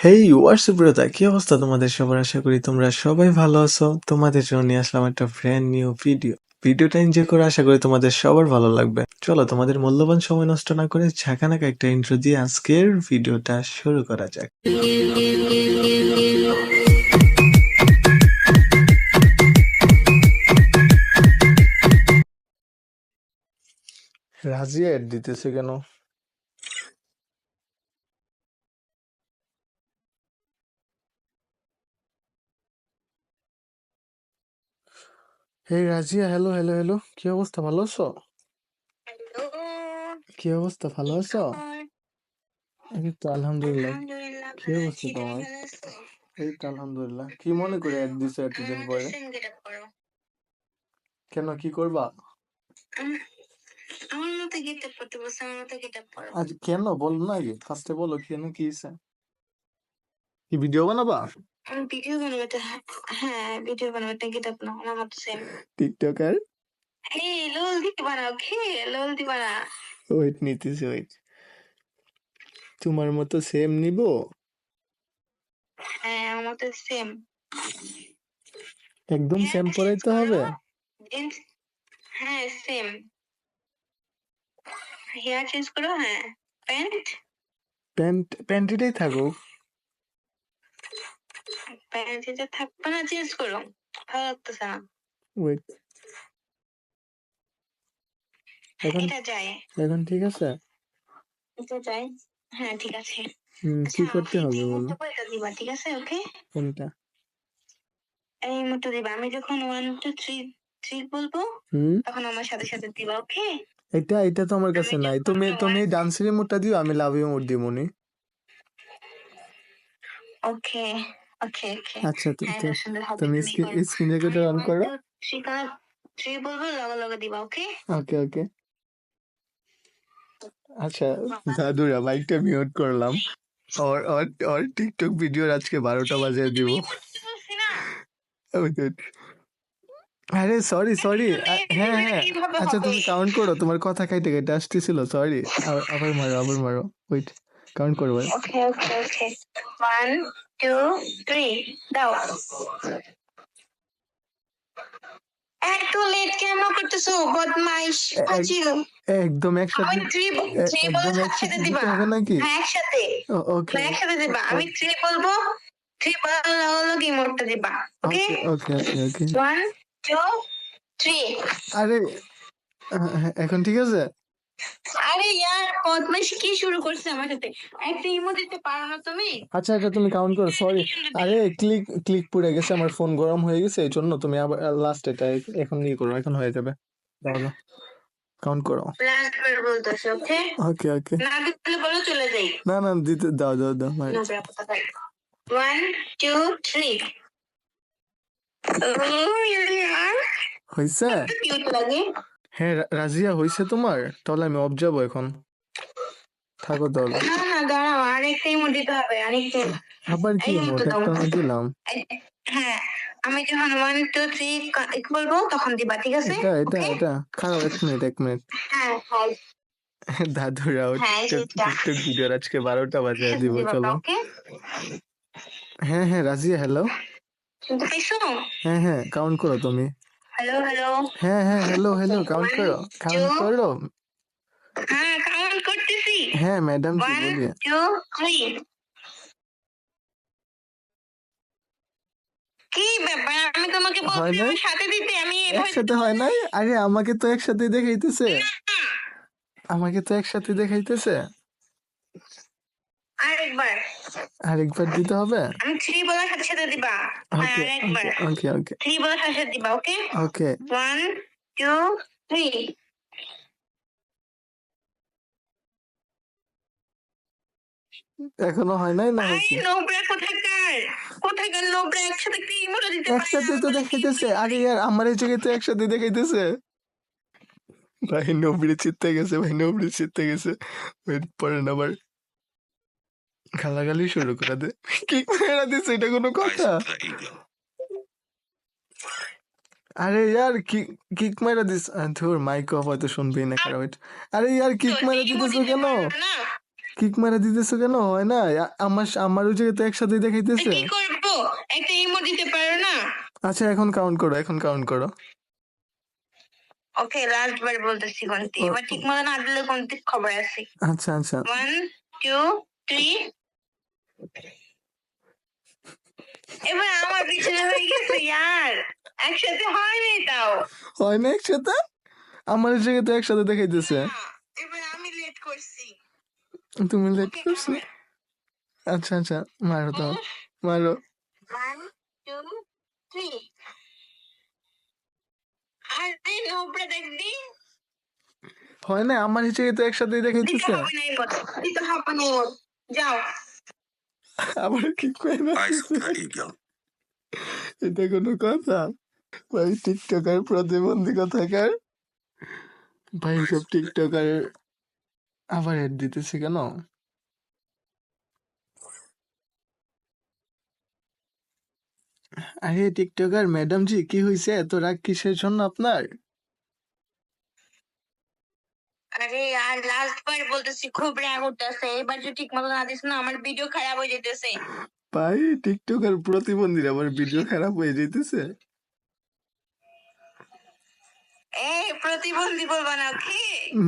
হেই WhatsApp কি অবস্থা তোমাদের সবার? আশা করি তোমরা সবাই ভালো আছো। তোমাদের জন্য নিয়ে আসলাম একটা ব্র্যান্ড নিউ ভিডিও ভিডিওটা এনজয় করে আশা করি তোমাদের সবার ভালো লাগবে। চলো, তোমাদের মূল্যবান সময় নষ্ট না করে ঝাঁকানাকা একটা ইন্ট্রো দিয়ে আজকের ভিডিওটা শুরু করা যাক। রাজিয়া দিতেছে কেন? হে রাজিয়া হ্যালো হ্যালো হ্যালো কি অবস্থা? ভালো আছো? কি অবস্থা? ভালো আছো? এই তো আলহামদুলিল্লাহ। কি অবস্থা তোমার? এই তো আলহামদুলিল্লাহ। কি মনে করে অ্যাড দিছো এতদিন পরে? কেন কি করবা? আমার মতো গেট আপ করতে বলছে আমার মতো গেট আপ করো। আজ কেন? বল না আগে। ফার্স্টে বলো কেন কি হয়েছে? কি ভিডিও বানাবা? আমি ভিডিও বানাবে হ্যাঁ ভিডিও বানাবে গেট আপ না আমার মতো সেম টিকটকার? হে লোল দিতে বানাও খে লোল দিবা না ওয়েট নিতেছি ওয়েট তোমার মতো সেম নিবো? হ্যাঁ আমার মতো সেম একদম সেম পরাইতে হবে। হ্যাঁ সেম হেয়ার চেঞ্জ করো হ্যাঁ। প্যান্ট প্যান্ট প্যান্টিটাই থাকুক। প্যান্ট যেটা থাকবে না চেঞ্জ করো ভালো লাগতেছে না। ওয়েট এখন এটা যায় এখন ঠিক আছে? এটা যায় হ্যাঁ ঠিক আছে। কি আচ্ছা, করতে হবে বলো? মুহূর্তে দিবা ঠিক আছে ওকে? কোনটা? এই মুহূর্তে দিবা। আমি যখন ওয়ান টু থ্রি থ্রি বলব হুম। তখন আমার সাথে সাথে দিবা ওকে? এটা এটা তো আমার কাছে নাই। তুমি তুমি ডান্সের মোডটা দিও আমি লাভ ইউ মোড দিব নি। ওকে ওকে ওকে আচ্ছা তো- হ্যাঁ তো- সুন্দর হবে তুমি তুমি করো। স্ক্রিন রেকর্ডার অন করো। থ্রি কালার থ্রি বলব লগে লগে দিবা ওকে ওকে ওকে আচ্ছা দাদুরা মাইকটা মিউট করলাম। ওর ওর ওর টিকটক ভিডিওর আজকে বারোটা বাজে দিব। ওই তো। আরে সরি সরি হ্যাঁ হ্যাঁ। আচ্ছা তুমি কাউন্ট করো। তোমার কথা কাইটে কেটে আসতেছিল সরি আবার মারো আবার মারো। ওয়েট কাউন্ট করো okay okay okay one two three দাও এত লেট কেন করতেছো? বদমাইশ ফাজিল। একদম একসাথে আমি থ্রি একসাথে দিবা নাকি হ্যাঁ একসাথে ওকে একসাথে দিবা। আমি থ্রি বলব থ্রি বলার লগে লগে ইমোটটা দিবা। Okay okay okay. Okay one two three আরে হ্যাঁ, এখন ঠিক আছে আরে ইয়ার বদমাইশি কি শুরু করছে আমার সাথে? একটা ইমো দিতে পারো না তুমি? আচ্ছা এটা তুমি কাউন্ট করো সরি আরে ক্লিক ক্লিক পুড়ে গেছে আমার ফোন গরম হয়ে গেছে এই জন্য তুমি আবার লাস্ট এটা এখন ইয়ে করো এখন হয়ে যাবে। দাও কাউন্ট করো। লাস্ট বার বলতেছে ওকে? ওকে ওকে। না দিলে বলো চলে যাই। না না দিতে দাও দাও দাও ওয়ান টু থ্রি হয়েছে কিউট লাগে। হ্যাঁ রা- রাজিয়া হয়েছে তোমার? তাহলে আমি অফ যাব এখন। থাকো তাহলে। না না দাঁড়াও আরেকটা ইমো দিতে হবে আরেকটা আবার কি এই মোট তো। একটা আমি দিলাম। হ্যাঁ আমি যখন ওয়ান টু থ্রি বলব তখন দিবা ঠিক আছে? এটা এটা Okay? এটা। খারাপ এক মিনিট এক মিনিট। হ্যাঁ হ্যাঁ। দাদুরাও হ্যাঁ, টিকটক সেটা। টিকটক ভিডিওর আজকে বারোটা বাজে দিব চলো। ওকে হ্যাঁ হ্যাঁ রাজিয়া হ্যালো শুনতে পাইছো? হ্যাঁ হ্যাঁ কাউন্ট করো তুমি। হ্যালো হ্যালো হ্যাঁ হ্যাঁ হ্যালো হ্যালো কাউন্ট করো কাউন্ট করো। হ্যাঁ কাউন্ট করতেছি। হ্যাঁ madam ji one two three কি ব্যাপার? আমি তোমাকে বলছি আমার সাথে দিতে আমি একসাথে হয় নাই? আরে আমাকে তো একসাথে দেখাইতেছে। আমাকে তো একসাথে দেখাইতেছে? আরেকবার। আরেকবার দিতে হবে? আমি থ্রি বলার সাথে সাথে দিবা। হ্যাঁ আরেকবার। ওকে ওকে থ্রি বলার সাথে সাথে দিবা okay okay one two three এখনও হয় নাই না আই হয়েছে? নোবরা কোথাকার? কোথাকার নোবরা একসাথে একটা ইমোটা দিতে পারে একসাথে তো দেখাইতেছে। আরে ইয়ার আমার এই জায়গায় তো একসাথে দেখাইতেছে। ভাই নবড়ি চিত্তে গেছে ভাই নবড়ি চিত্তে গেছে। ওয়েট পরেন আবার গালাগালি শুরু করে দে। কি মেরা দিছে এটা কোনো কথা? আরে ইয়ার কিক কিক মারা দিস। ধুর মাইক অফ হয়তো শুনবেই না খারাপ হয়েছে। আরে ইয়ার কিক মারা দিতেছো কেন? কিক মারা দিতেছো কেন? হয় না আমার আমার ওই জায়গায় তো একসাথে দেখাইতেছে। কি করব? একটা ইমো দিতে পারো না। আচ্ছা এখন কাউন্ট করো এখন কাউন্ট করো। ওকে লাস্ট বার বলতেছি কোনটি। এবার ঠিক মতো না দিলে কোনটি খবর আছে? আচ্ছা আচ্ছা। ওয়ান টু থ্রি এবার আমার পিছনে হয়ে গেছে ইয়ার। একসাথে হয়নি তাও। হয় না একসাথে? আমার জায়গায় তো একসাথে দেখাইতেছে। এবার আমি লেট করছি। তুমি লেট করছ? আচ্ছা আচ্ছা মারো তো মারো। ওয়ান টু থ্রি আরে নোবরা দেখবি? হয় না আমার জায়গায় তো একসাথে দেখাইতেছে যাও। আবার কি এটা কোনো কথা ভাই টিকটকার প্রতিবন্ধী কথাকার ভাই সব টিকটকার আবার এড দিতেছে কেন আরে টিকটকার ম্যাডাম জি কি হয়েছে এত রাগ কিসের জন্য আপনার আরে আর লাস্ট বার বলতেছি খুব রাগ উঠতেছে। এবার যদি ঠিক মতো না দিস না আমার ভিডিও খারাপ হয়ে যেতেছে ভাই টিকটকার প্রতিবন্ধীর আবার ভিডিও খারাপ হয়ে যাইতেছে? এই প্রতিবন্ধী বলবা না কি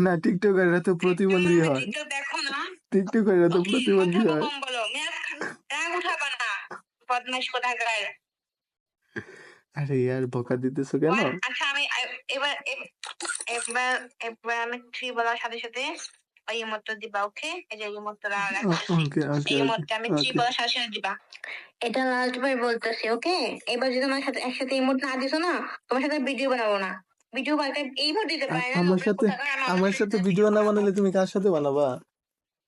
না টিকটকাররা তো প্রতিবন্ধী হয়। দেখো না। টিকটকাররা তো প্রতিবন্ধী হয়। কম বলো রাগ উঠাবা না। বদমাস কোথাকার। আরে ইয়ার বকা দিতেছো কেন? আচ্ছা আমি এবার এবার এবার আমি থ্রি বলার সাথে সাথে ওই ইমোটটা দিবা ওকে এই যে ইমোটটা রাখছি ওকে ওকে এই ইমোটটা আমি থ্রি বলার সাথে সাথে দিবা। এটা লাস্ট বার বলতেছি ওকে এবার যদি আমার সাথে একসাথে ইমোট না দিছো না তোমার সাথে ভিডিও বানাবো না। ভিডিও বানাতে ইমোট দিতে পারে না আমার সাথে আমার ভিডিও না বানালে তুমি কার সাথে বানাবা?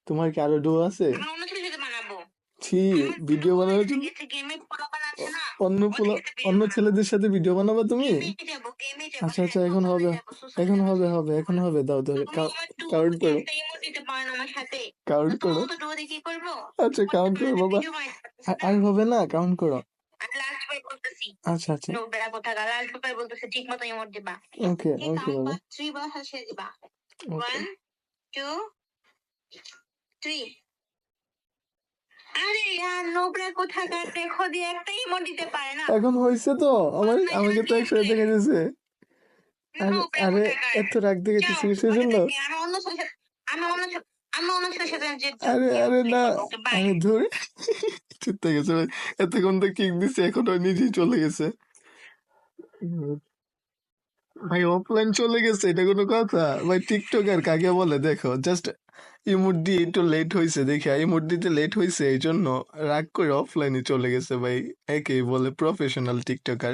তোমার কি আরও ডো আছে? সাথে বানাবো। ছি ভিডিও বানানোর জন্য গেমে পোলাপান আছে না। অন্য পোলা অন্য ছেলেদের সাথে ভিডিও বানাবা তুমি? গেমে যাব আচ্ছা আচ্ছা এখন হবে এখন হবে হবে এখন হবে দাও দাও কাউন্ট করো। কাউন্ট করো। আচ্ছা কাউন্ট করো বাবা। আর- হবে না? কাউন্ট করো। আচ্ছা আচ্ছা। ঠিক মতো ইমোট দিবা। ওকে ওকে বাবা। থ্রি বার দিবা ওয়ান টু থ্রি আরে ইয়ার নোবরা কোথাকার দেখো দিয়ে একটা ইমোট দিতে পারে না। এখন হয়েছে তো আমার আমাকে তো একসাথে দেখে দিয়েছে। আরে এত রাগ দেখেছিস কিসের জন্য আমি অন্য আমি অন্য আরে আরে না আরে ধরে। চিন্তা গেছে ভাই। এতক্ষণ তো কিক দিছে এখন ও নিজেই চলে গেছে। ভাই অফলাইন চলে গেছে এটা কোনো কথা। ভাই টিকটক আর কাকে বলে? দেখো জাস্ট ইমোট দিয়ে একটু লেট হয়েছে দেখিয়া ইমোট দিতে লেট হয়েছে এই জন্য রাগ করে অফলাইনে চলে গেছে ভাই। একেই বলে প্রফেশনাল টিকটকার